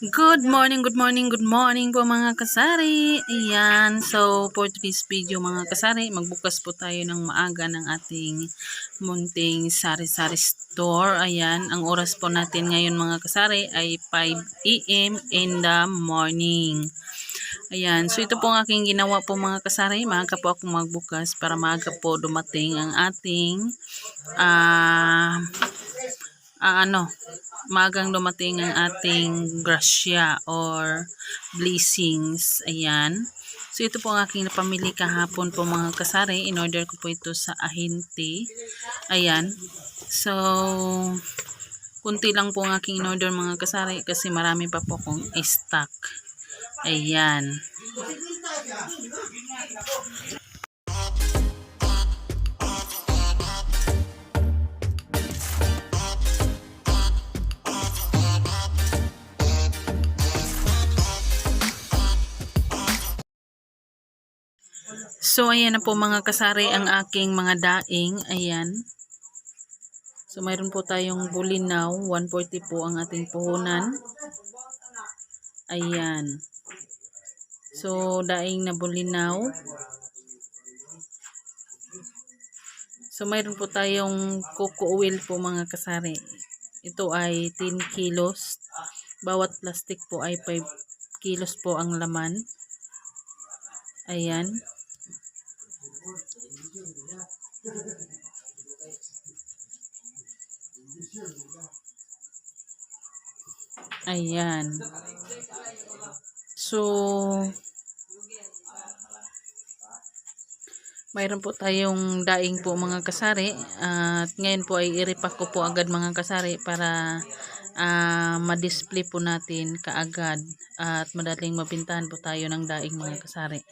Good morning, good morning, good morning po mga kasari. Ayan, so for today's video mga kasari, magbukas po tayo ng maaga ng ating munting sari-sari store. Ayan, ang oras po natin ngayon mga kasari ay 5 a.m. in the morning. Ayan, so ito po ang aking ginawa po mga kasari. Maaga po ako magbukas para maaga po dumating ang ating ah ah, ano, magang dumating ang ating grasya or blessings. Ayan. So, ito po ang aking napamili kahapon po mga kasari. In order ko po ito sa ahinti. Ayan. So, kunti lang po ang aking in order mga kasari kasi marami pa po akong stock. Ayan. So, ayan na po mga kasari ang aking mga daing. Ayan. So, mayroon po tayong bulinaw. 140 po ang ating puhunan. Ayan. So, daing na bulinaw. So, mayroon po tayong coco oil po mga kasari. Ito ay 10 kilos. Bawat plastic po ay 5 kilos po ang laman. Ayan. Ayan. So, mayroon po tayong daing po mga kasari. At ngayon po ay iripak ko po agad mga kasari para ah, ma-display po natin kaagad. At madaling mabintahan po tayo ng daing mga kasari.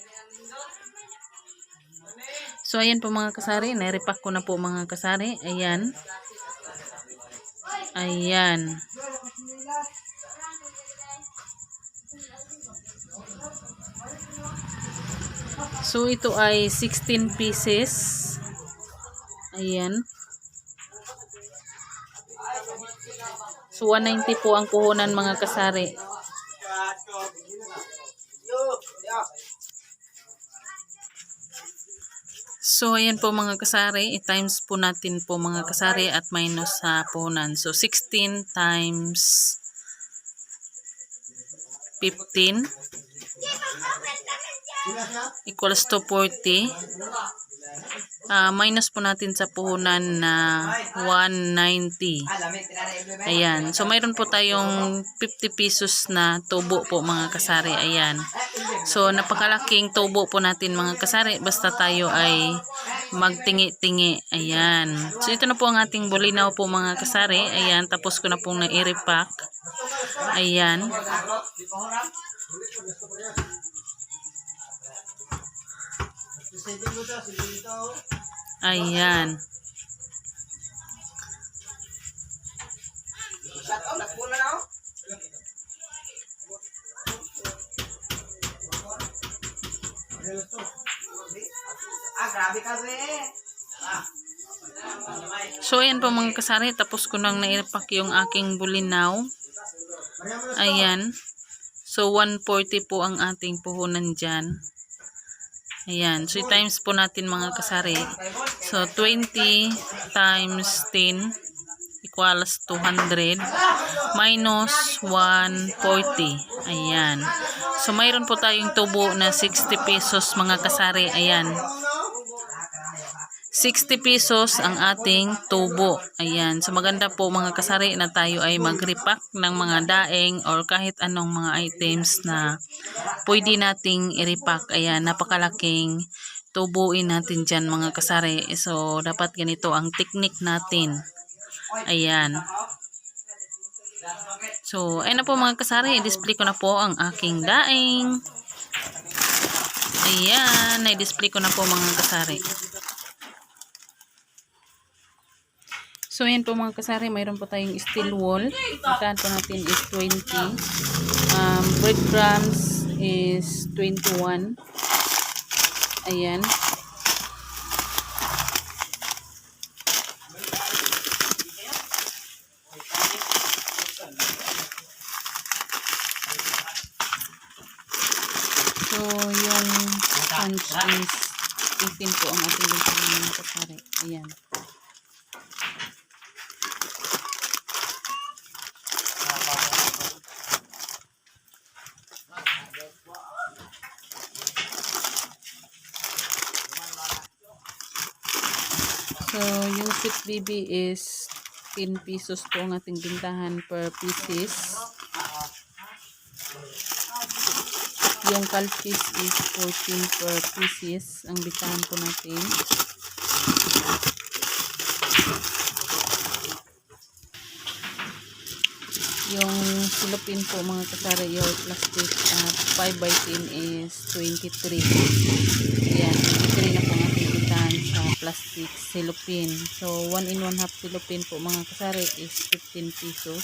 So, ayan po mga kasari. Naripak ko na po mga kasari. Ayan. Ayan. So, ito ay 16 pieces. Ayan. So, 190 po ang puhunan mga kasari. So, ayan po mga kasari. I-times po natin po mga kasari at minus sa puhunan. So, 16 times 15 equals to 40. Ah, minus po natin sa puhunan na 190. Ayan. So, mayroon po tayong 50 pesos na tubo po mga kasari. Ayan. So, napakalaking tubo po natin mga kasari. Basta tayo ay magtingi-tingi. Ayan. So, ito na po ang ating bulinaw po mga kasari. Ayan. Tapos ko na pong na-repack. Ayan. Ayan. So, ayan po mga kasari. Tapos ko nang nairepack yung aking bulinaw. Ayan. So, 140 po ang ating puhunan dyan. Ayan. So, times po natin mga kasari. So, 20 times 10 equals 200 minus 140. Ayan. So, mayroon po tayong tubo na 60 pesos mga kasari. Ayan. 60 pesos ang ating tubo. Ayan. So, maganda po mga kasari na tayo ay mag-repack ng mga daing or kahit anong mga items na pwede nating i-repack. Ayan. Napakalaking tubuin natin dyan mga kasari. So, dapat ganito ang technique natin. Ayan. So, ayun na po mga kasari. I-display ko na po ang aking daing. Ayan. Na-display ko na po mga kasari. So, ayan po mga kasari, mayroon po tayong steel wool. Itahan po natin is 20. Um, breadcrumbs is 21. Ayan. So, yung punch is 18 po ang ating mga kasari. Ayan. 6BB is 10 pesos po ang ating bintahan per pieces. Yung calfish is 14 per pieces ang bintahan po natin. Yung silupin po mga kasari yung plastic ah, uh, 5 by 10 is 23. Ayan, 23 na po natin bintahan sa plastic silupin. So, 1 in 1 half silupin po mga kasari is 15 pesos.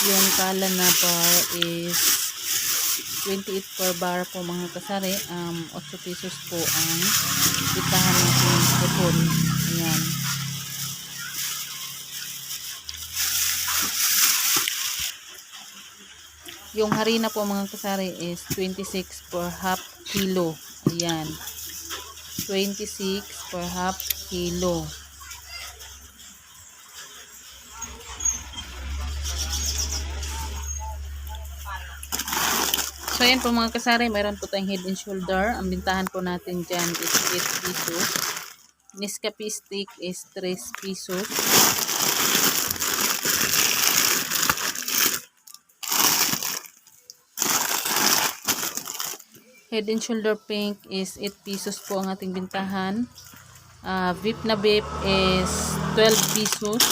Yung kala na bar is 28 per bar po mga kasari. Um, 8 pesos po ang bitahan natin putol. Ayan. Yung harina po mga kasari is 26 per half kilo. Ayan. 26 per half kilo. So, ayan po mga kasari, mayroon po tayong head and shoulder. Ang bintahan po natin dyan is 8 pesos. Nescafe stick is 3 pesos. Head and shoulder pink is 8 pesos po ang ating bintahan. Uh, beef na beef is 12 pesos.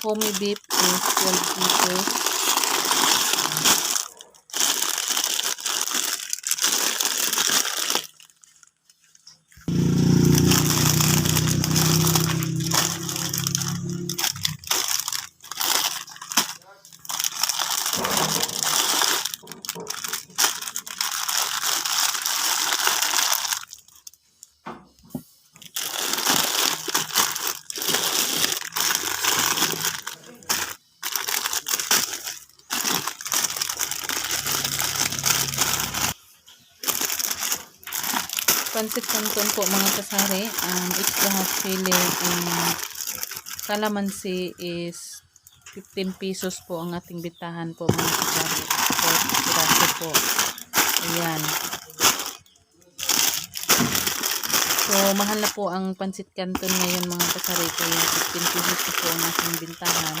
Homey beef is 12 pesos. Pansit canton po mga kasari. Um, extra hot chili and calamansi is 15 pesos po ang ating bitahan po mga kasari. So, po. Ayan. So, mahal na po ang pansit canton ngayon mga kasari. Kaya 15 pesos po ang ating bintahan.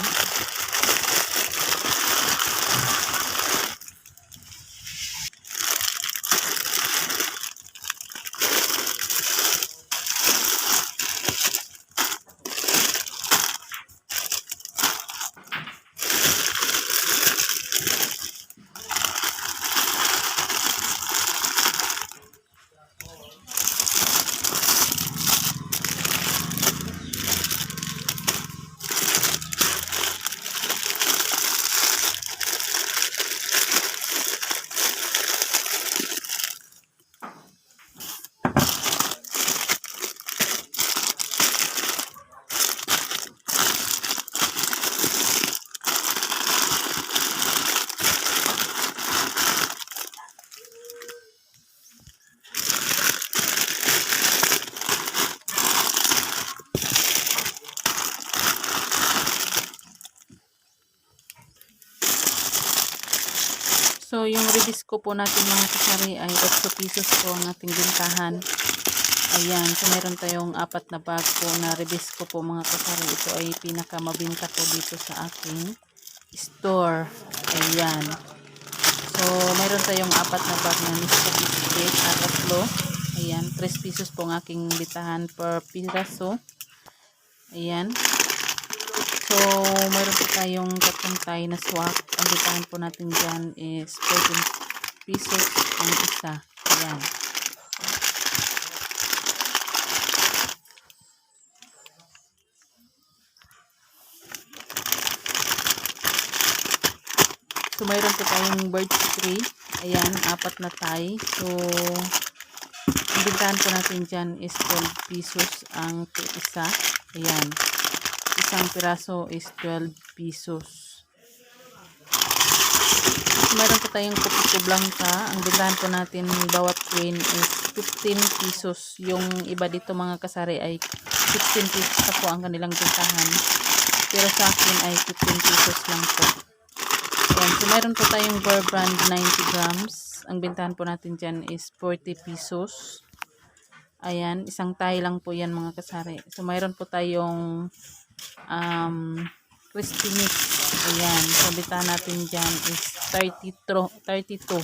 Ribisco po natin mga kasari ay 8 pesos po ang ating bintahan. Ayan. So, meron tayong apat na bag po na ribisco po mga kasari. Ito ay pinakamabinta po dito sa aking store. Ayan. So, meron tayong apat na bag na Nescafe biscuit at tatlo. Ayan. 3 pesos po ang aking bitahan per piraso. Ayan. So, meron po tayong tatlong tayo na swak. Ang bitahan po natin dyan is 14 pesos ang isa. Ayan. So, mayroon po tayong bird tree. Ayan, apat na tay. So, ang bintahan po natin dyan is 12 pesos ang isa. Ayan. Isang piraso is 12 pesos. Meron po tayong Kupito Blanca. Ang bilahan po natin bawat queen is 15 pesos. Yung iba dito mga kasari ay 15 pesos na po ang kanilang bintahan. Pero sa akin ay 15 pesos lang po. Ayan. So, meron po tayong Bear Brand 90 grams. Ang bintahan po natin dyan is 40 pesos. Ayan. Isang tayo lang po yan mga kasari. So, meron po tayong um, crispy mix. Ayan. So, bintahan natin dyan is 32. 32.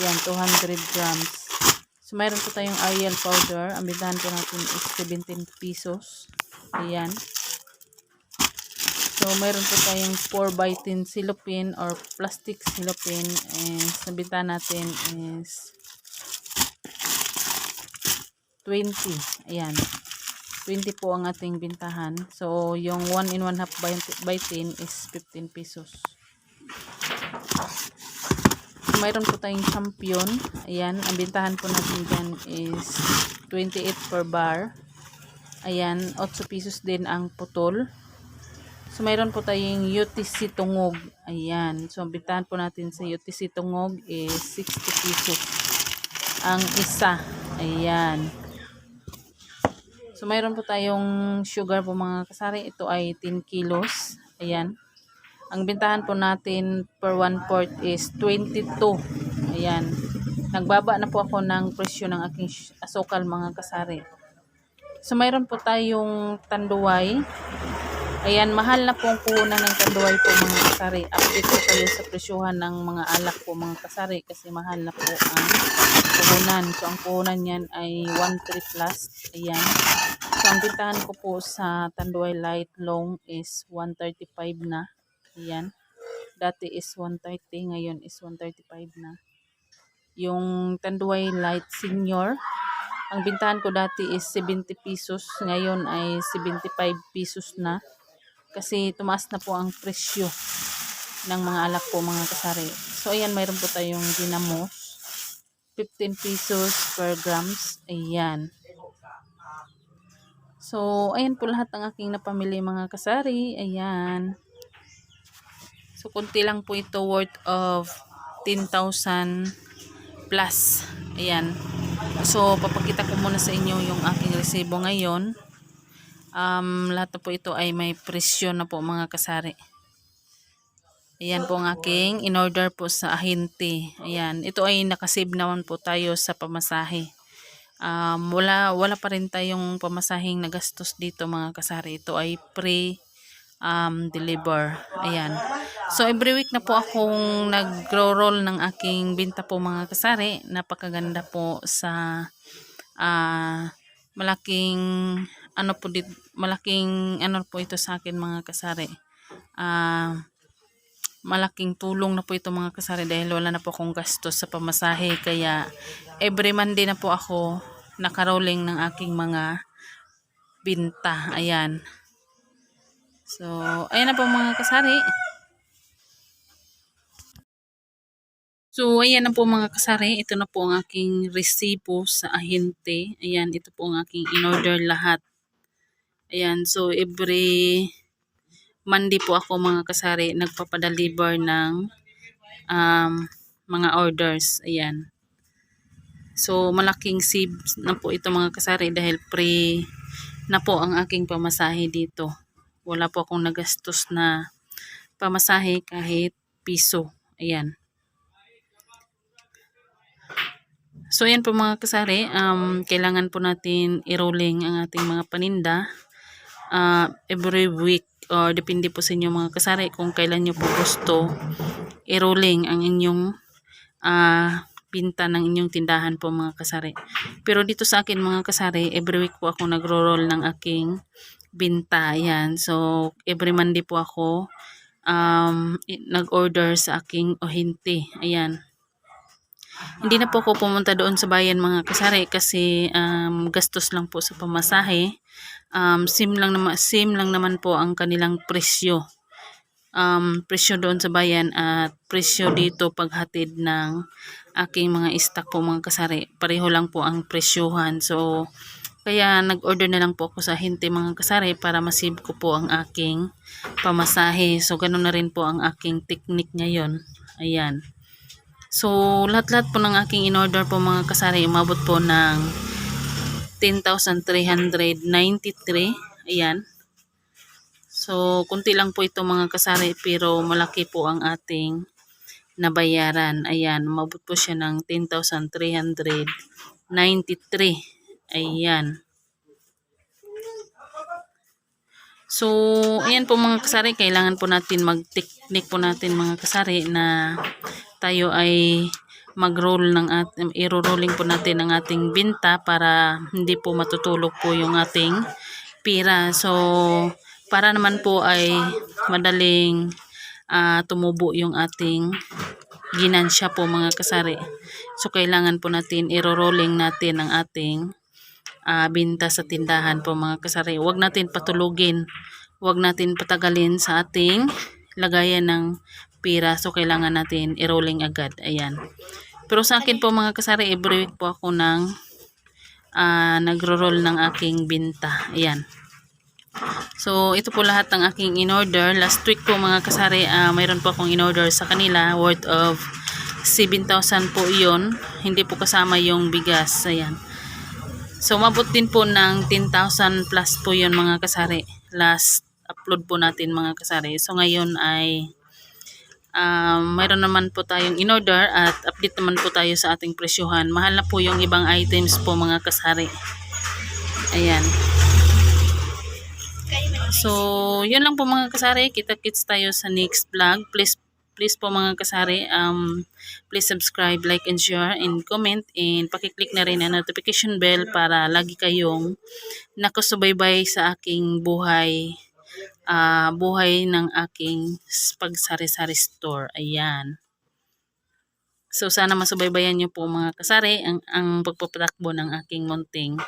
Ayan. 200 grams. So, meron po tayong Ariel powder. Ang bintahan po natin is 17 pesos. Ayan. So, meron po tayong 4x10 silopin or plastic silopin. And sabitan natin is 20. Ayan. 20 po ang ating bintahan. So, yung 1 in 1 half by, by 10 is 15 pesos. So, mayroon po tayong champion. Ayan. Ang bintahan po natin dyan is 28 per bar. Ayan. 8 pesos din ang putol. So, mayroon po tayong UTC tungog. Ayan. So, ang bintahan po natin sa UTC tungog is 60 pesos. Ang isa. Ayan. So, mayroon po tayong sugar po mga kasari. Ito ay 10 kilos. Ayan. Ang bintahan po natin per 1 quart is 22. Ayan. Nagbaba na po ako ng presyo ng aking asukal mga kasari. So, mayroon po tayong tanduay. Ayan, mahal na po ang puhunan ng tanduay po mga kasari. Update po kayo sa presyohan ng mga alak po mga kasari kasi mahal na po ang puhunan. So, ang puhunan yan ay 1.3 plus. Ayan. So, ang bintahan ko po sa tanduay light long is 135 na. Ayan. Dati is 130, ngayon is 135 na. Yung tanduay light senior, ang bintahan ko dati is 70 pesos, ngayon ay 75 pesos na. Kasi tumaas na po ang presyo ng mga alak po mga kasari. So ayan, mayroon po tayong dinamos. 15 pesos per grams. Ayan. So, ayan po lahat ng aking napamili mga kasari. Ayan. So, kunti lang po ito worth of 10,000 plus. Ayan. So, papakita ko muna sa inyo yung aking resibo ngayon. Um, lahat po ito ay may presyo na po mga kasari. Ayan po ang aking in-order po sa ahente. Ayan. Ito ay nakasave naman po tayo sa pamasahe. Um, wala, wala pa rin tayong pamasahing nagastos dito mga kasari. Ito ay pre um, deliver. Ayan. So, every week na po akong nag-roll ng aking binta po mga kasari. Napakaganda po sa ah malaking ano po dit malaking ano po ito sa akin mga kasari. Ah malaking tulong na po ito mga kasari dahil wala na po akong gastos sa pamasahe kaya every Monday na po ako nakarolling ng aking mga binta. Ayan. So, ayan na po mga kasari. So, ayan na po mga kasari. Ito na po ang aking resibo sa ahente. Ayan, ito po ang aking in-order lahat. Ayan, so every Monday po ako mga kasari nagpapadeliver ng um, mga orders. Ayan. So, malaking save na po ito mga kasari dahil pre na po ang aking pamasahe dito. Wala po akong nagastos na pamasahe kahit piso. Ayan. So, ayan po mga kasari. Um, kailangan po natin i-rolling ang ating mga paninda uh, every week or depende po sa inyo mga kasari kung kailan nyo po gusto i-rolling ang inyong uh, pinta ng inyong tindahan po mga kasari. Pero dito sa akin mga kasari, every week po ako nagro-roll ng aking binta. Ayan. So, every Monday po ako um, nag-order sa aking ohinti. Ayan. Hindi na po ako pumunta doon sa bayan mga kasari kasi um, gastos lang po sa pamasahe. Um, same lang naman same lang naman po ang kanilang presyo. Um, presyo doon sa bayan at presyo dito paghatid ng aking mga stock po mga kasari. Pareho lang po ang presyohan. So kaya nag-order na lang po ako sa hinte mga kasari para masave ko po ang aking pamasahe. So ganun na rin po ang aking technique ngayon. Ayan. So, lahat-lahat po ng aking in-order po mga kasari, umabot po ng 10,393. Ayan. So, kunti lang po ito mga kasari, pero malaki po ang ating nabayaran. Ayan, umabot po siya ng 10,393. Ayan. So, ayan po mga kasari, kailangan po natin mag-technique po natin mga kasari na tayo ay mag-roll ng at i-rolling po natin ang ating binta para hindi po matutulog po yung ating pira. So, para naman po ay madaling ah, tumubo yung ating ginansya po mga kasari. So, kailangan po natin i-rolling natin ang ating ah, binta sa tindahan po mga kasari. Huwag natin patulugin. Huwag natin patagalin sa ating lagayan ng pira. So, kailangan natin i-rolling agad. Ayan. Pero sa akin po mga kasari, every week po ako ng ah, nagro-roll ng aking binta. Ayan. So, ito po lahat ng aking in-order. Last week po mga kasari, ah, mayroon po akong in-order sa kanila worth of 7,000 po iyon. Hindi po kasama yung bigas. Ayan. So, umabot din po ng 10,000 plus po yun mga kasari. Last upload po natin mga kasari. So, ngayon ay um, mayroon naman po tayong in-order at update naman po tayo sa ating presyuhan. Mahal na po yung ibang items po mga kasari. Ayan. So, yun lang po mga kasari. Kita-kits tayo sa next vlog. Please, please po mga kasari, um, please subscribe, like, and share, and comment. And pakiclick na rin ang notification bell para lagi kayong nakasubaybay sa aking buhay ah buhay ng aking pagsari-sari store. Ayan. So, sana masubaybayan niyo po mga kasari ang, ang pagpapatakbo ng aking munting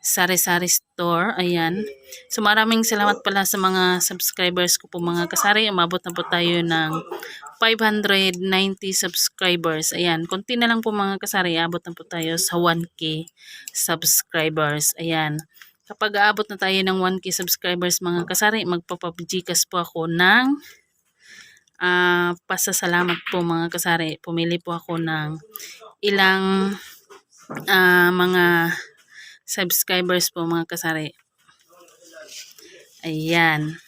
sari-sari store. Ayan. So, maraming salamat pala sa mga subscribers ko po mga kasari. Umabot na po tayo ng 590 subscribers. Ayan. Kunti na lang po mga kasari. Abot na po tayo sa 1K subscribers. Ayan. Kapag aabot na tayo ng 1K subscribers mga kasari, magpapajikas po ako ng ah pasasalamat po mga kasari. Pumili po ako ng ilang ah, mga subscribers po mga kasari. Ayan.